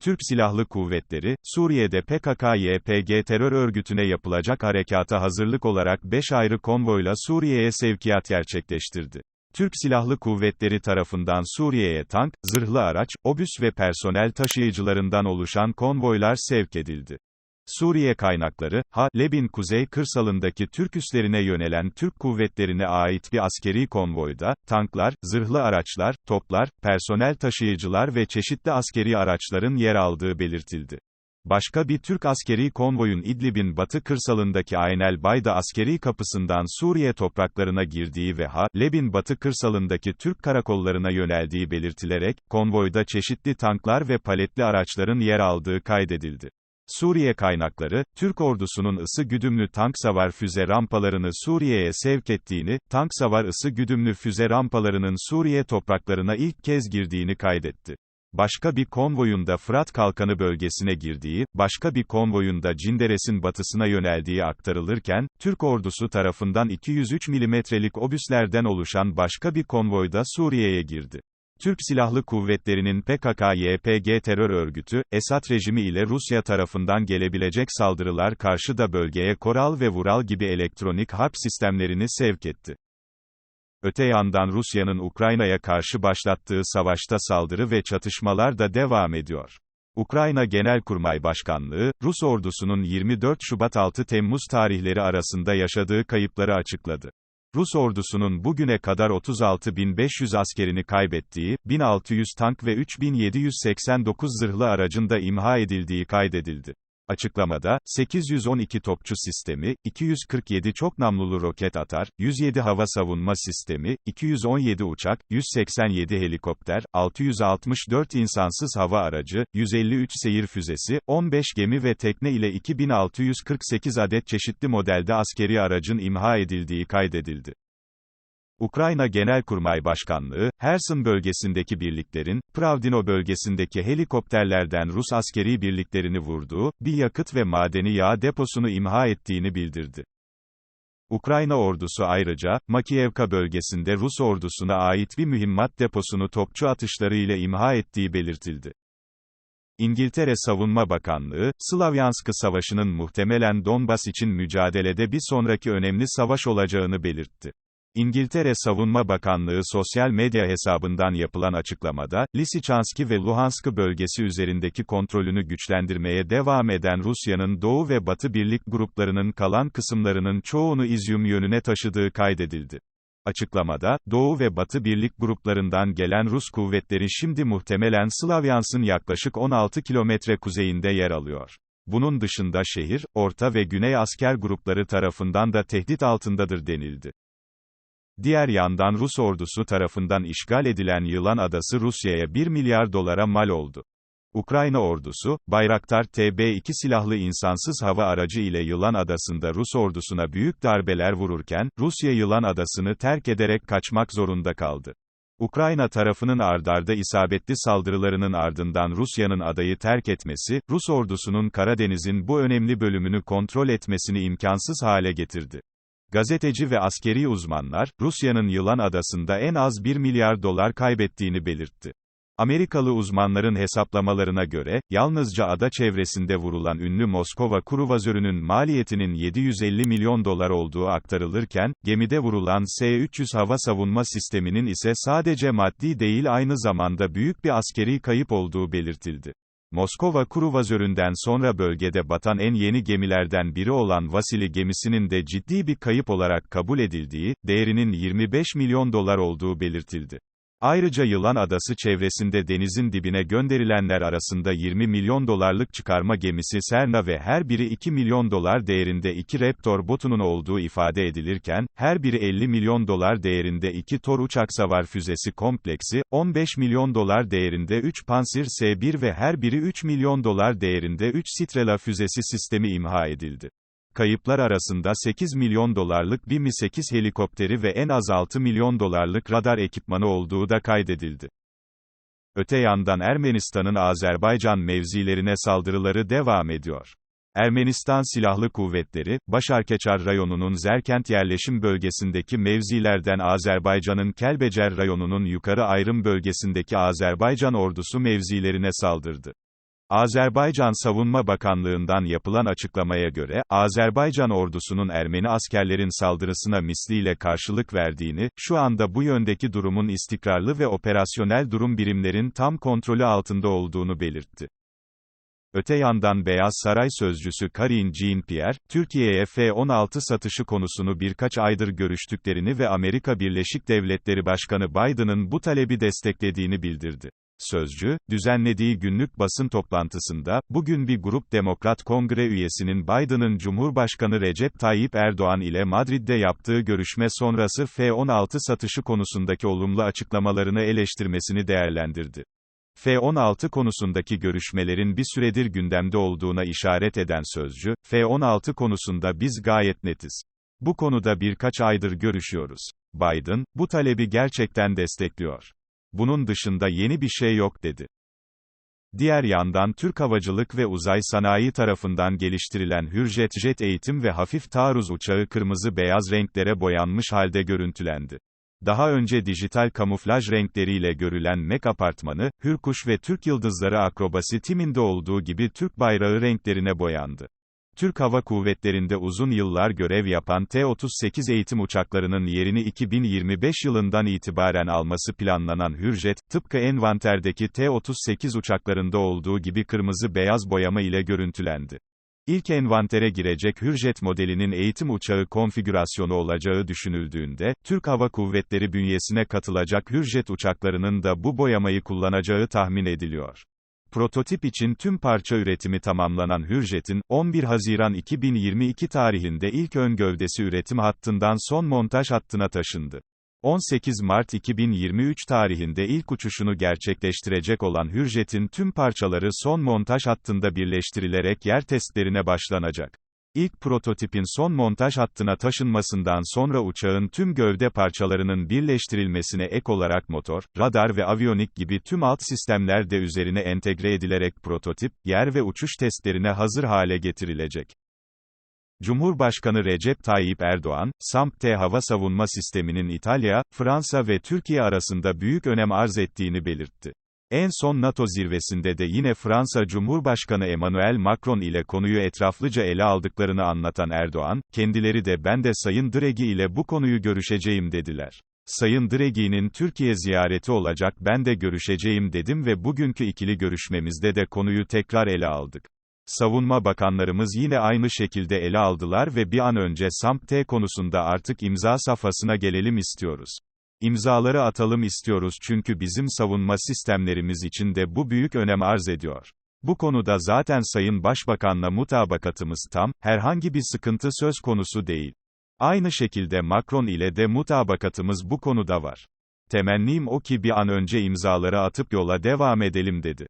Türk Silahlı Kuvvetleri, Suriye'de PKK-YPG terör örgütüne yapılacak harekata hazırlık olarak 5 ayrı konvoyla Suriye'ye sevkiyat gerçekleştirdi. Türk Silahlı Kuvvetleri tarafından Suriye'ye tank, zırhlı araç, obüs ve personel taşıyıcılarından oluşan konvoylar sevk edildi. Suriye kaynakları, Halep'in kuzey kırsalındaki Türk üslerine yönelen Türk kuvvetlerine ait bir askeri konvoyda, tanklar, zırhlı araçlar, toplar, personel taşıyıcılar ve çeşitli askeri araçların yer aldığı belirtildi. Başka bir Türk askeri konvoyun İdlib'in batı kırsalındaki Aynel Bayda askeri kapısından Suriye topraklarına girdiği ve Halep'in batı kırsalındaki Türk karakollarına yöneldiği belirtilerek, konvoyda çeşitli tanklar ve paletli araçların yer aldığı kaydedildi. Suriye kaynakları, Türk ordusunun ısı güdümlü tank savar füze rampalarını Suriye'ye sevk ettiğini, tank savar ısı güdümlü füze rampalarının Suriye topraklarına ilk kez girdiğini kaydetti. Başka bir konvoyunda Fırat Kalkanı bölgesine girdiği, başka bir konvoyunda Cinderes'in batısına yöneldiği aktarılırken, Türk ordusu tarafından 203 milimetrelik obüslerden oluşan başka bir konvoyda Suriye'ye girdi. Türk Silahlı Kuvvetleri'nin PKK-YPG terör örgütü, Esad rejimi ile Rusya tarafından gelebilecek saldırılar karşı da bölgeye Koral ve Vural gibi elektronik harp sistemlerini sevk etti. Öte yandan Rusya'nın Ukrayna'ya karşı başlattığı savaşta saldırı ve çatışmalar da devam ediyor. Ukrayna Genelkurmay Başkanlığı, Rus ordusunun 24 Şubat 6 Temmuz tarihleri arasında yaşadığı kayıpları açıkladı. Rus ordusunun bugüne kadar 36.500 askerini kaybettiği, 1600 tank ve 3789 zırhlı aracın da imha edildiği kaydedildi. Açıklamada, 812 topçu sistemi, 247 çok namlulu roket atar, 107 hava savunma sistemi, 217 uçak, 187 helikopter, 664 insansız hava aracı, 153 seyir füzesi, 15 gemi ve tekne ile 2648 adet çeşitli modelde askeri aracın imha edildiği kaydedildi. Ukrayna Genelkurmay Başkanlığı, Herson bölgesindeki birliklerin, Pravdino bölgesindeki helikopterlerden Rus askeri birliklerini vurduğu, bir yakıt ve madeni yağ deposunu imha ettiğini bildirdi. Ukrayna ordusu ayrıca, Makiyevka bölgesinde Rus ordusuna ait bir mühimmat deposunu topçu atışları ile imha ettiği belirtildi. İngiltere Savunma Bakanlığı, Slavyanskı Savaşı'nın muhtemelen Donbas için mücadelede bir sonraki önemli savaş olacağını belirtti. İngiltere Savunma Bakanlığı sosyal medya hesabından yapılan açıklamada, Lisichanski ve Luhansk bölgesi üzerindeki kontrolünü güçlendirmeye devam eden Rusya'nın Doğu ve Batı birlik gruplarının kalan kısımlarının çoğunu İzyum yönüne taşıdığı kaydedildi. Açıklamada, Doğu ve Batı birlik gruplarından gelen Rus kuvvetleri şimdi muhtemelen Slavyans'ın yaklaşık 16 kilometre kuzeyinde yer alıyor. Bunun dışında şehir, Orta ve Güney asker grupları tarafından da tehdit altındadır denildi. Diğer yandan Rus ordusu tarafından işgal edilen Yılan Adası Rusya'ya 1 milyar dolara mal oldu. Ukrayna ordusu, Bayraktar TB2 silahlı insansız hava aracı ile Yılan Adası'nda Rus ordusuna büyük darbeler vururken, Rusya Yılan Adası'nı terk ederek kaçmak zorunda kaldı. Ukrayna tarafının ardarda isabetli saldırılarının ardından Rusya'nın adayı terk etmesi, Rus ordusunun Karadeniz'in bu önemli bölümünü kontrol etmesini imkansız hale getirdi. Gazeteci ve askeri uzmanlar, Rusya'nın Yılan Adası'nda en az 1 milyar dolar kaybettiğini belirtti. Amerikalı uzmanların hesaplamalarına göre, yalnızca ada çevresinde vurulan ünlü Moskova kruvazörünün maliyetinin 750 milyon dolar olduğu aktarılırken, gemide vurulan S-300 hava savunma sisteminin ise sadece maddi değil aynı zamanda büyük bir askeri kayıp olduğu belirtildi. Moskova kruvazöründen sonra bölgede batan en yeni gemilerden biri olan Vasili gemisinin de ciddi bir kayıp olarak kabul edildiği, değerinin 25 milyon dolar olduğu belirtildi. Ayrıca Yılan Adası çevresinde denizin dibine gönderilenler arasında 20 milyon dolarlık çıkarma gemisi Serna ve her biri 2 milyon dolar değerinde iki Raptor botunun olduğu ifade edilirken, her biri 50 milyon dolar değerinde iki Tor uçak savar füzesi kompleksi, 15 milyon dolar değerinde 3 Pansir S-1 ve her biri 3 milyon dolar değerinde 3 Strela füzesi sistemi imha edildi. Kayıplar arasında 8 milyon dolarlık bir Mi-8 helikopteri ve en az 6 milyon dolarlık radar ekipmanı olduğu da kaydedildi. Öte yandan Ermenistan'ın Azerbaycan mevzilerine saldırıları devam ediyor. Ermenistan Silahlı Kuvvetleri, Başarkeçar rayonunun Zerkent yerleşim bölgesindeki mevzilerden Azerbaycan'ın Kelbecer rayonunun yukarı ayrım bölgesindeki Azerbaycan ordusu mevzilerine saldırdı. Azerbaycan Savunma Bakanlığı'ndan yapılan açıklamaya göre, Azerbaycan ordusunun Ermeni askerlerin saldırısına misliyle karşılık verdiğini, şu anda bu yöndeki durumun istikrarlı ve operasyonel durum birimlerin tam kontrolü altında olduğunu belirtti. Öte yandan Beyaz Saray sözcüsü Karine Jean-Pierre, Türkiye'ye F-16 satışı konusunu birkaç aydır görüştüklerini ve Amerika Birleşik Devletleri Başkanı Biden'ın bu talebi desteklediğini bildirdi. Sözcü, düzenlediği günlük basın toplantısında, bugün bir grup Demokrat Kongre üyesinin Biden'ın Cumhurbaşkanı Recep Tayyip Erdoğan ile Madrid'de yaptığı görüşme sonrası F-16 satışı konusundaki olumlu açıklamalarını eleştirmesini değerlendirdi. F-16 konusundaki görüşmelerin bir süredir gündemde olduğuna işaret eden sözcü, F-16 konusunda biz gayet netiz. Bu konuda birkaç aydır görüşüyoruz. Biden, bu talebi gerçekten destekliyor. Bunun dışında yeni bir şey yok dedi. Diğer yandan Türk Havacılık ve Uzay Sanayi tarafından geliştirilen Hürjet jet eğitim ve hafif taarruz uçağı kırmızı beyaz renklere boyanmış halde görüntülendi. Daha önce dijital kamuflaj renkleriyle görülen MEK apartmanı, Hürkuş ve Türk Yıldızları akrobasi timinde olduğu gibi Türk bayrağı renklerine boyandı. Türk Hava Kuvvetleri'nde uzun yıllar görev yapan T-38 eğitim uçaklarının yerini 2025 yılından itibaren alması planlanan Hürjet, tıpkı envanterdeki T-38 uçaklarında olduğu gibi kırmızı beyaz boyama ile görüntülendi. İlk envantere girecek Hürjet modelinin eğitim uçağı konfigürasyonu olacağı düşünüldüğünde, Türk Hava Kuvvetleri bünyesine katılacak Hürjet uçaklarının da bu boyamayı kullanacağı tahmin ediliyor. Prototip için tüm parça üretimi tamamlanan Hürjet'in, 11 Haziran 2022 tarihinde ilk ön gövdesi üretim hattından son montaj hattına taşındı. 18 Mart 2023 tarihinde ilk uçuşunu gerçekleştirecek olan Hürjet'in tüm parçaları son montaj hattında birleştirilerek yer testlerine başlanacak. İlk prototipin son montaj hattına taşınmasından sonra uçağın tüm gövde parçalarının birleştirilmesine ek olarak motor, radar ve aviyonik gibi tüm alt sistemler de üzerine entegre edilerek prototip, yer ve uçuş testlerine hazır hale getirilecek. Cumhurbaşkanı Recep Tayyip Erdoğan, SAMP-T hava savunma sisteminin İtalya, Fransa ve Türkiye arasında büyük önem arz ettiğini belirtti. En son NATO zirvesinde de yine Fransa Cumhurbaşkanı Emmanuel Macron ile konuyu etraflıca ele aldıklarını anlatan Erdoğan, kendileri de ben de Sayın Draghi ile bu konuyu görüşeceğim dediler. Sayın Draghi'nin Türkiye ziyareti olacak ben de görüşeceğim dedim ve bugünkü ikili görüşmemizde de konuyu tekrar ele aldık. Savunma bakanlarımız yine aynı şekilde ele aldılar ve bir an önce SAMP-T konusunda artık imza safhasına gelelim istiyoruz. İmzaları atalım istiyoruz çünkü bizim savunma sistemlerimiz için de bu büyük önem arz ediyor. Bu konuda zaten Sayın Başbakan'la mutabakatımız tam, herhangi bir sıkıntı söz konusu değil. Aynı şekilde Macron ile de mutabakatımız bu konuda var. Temennim o ki bir an önce imzaları atıp yola devam edelim dedi.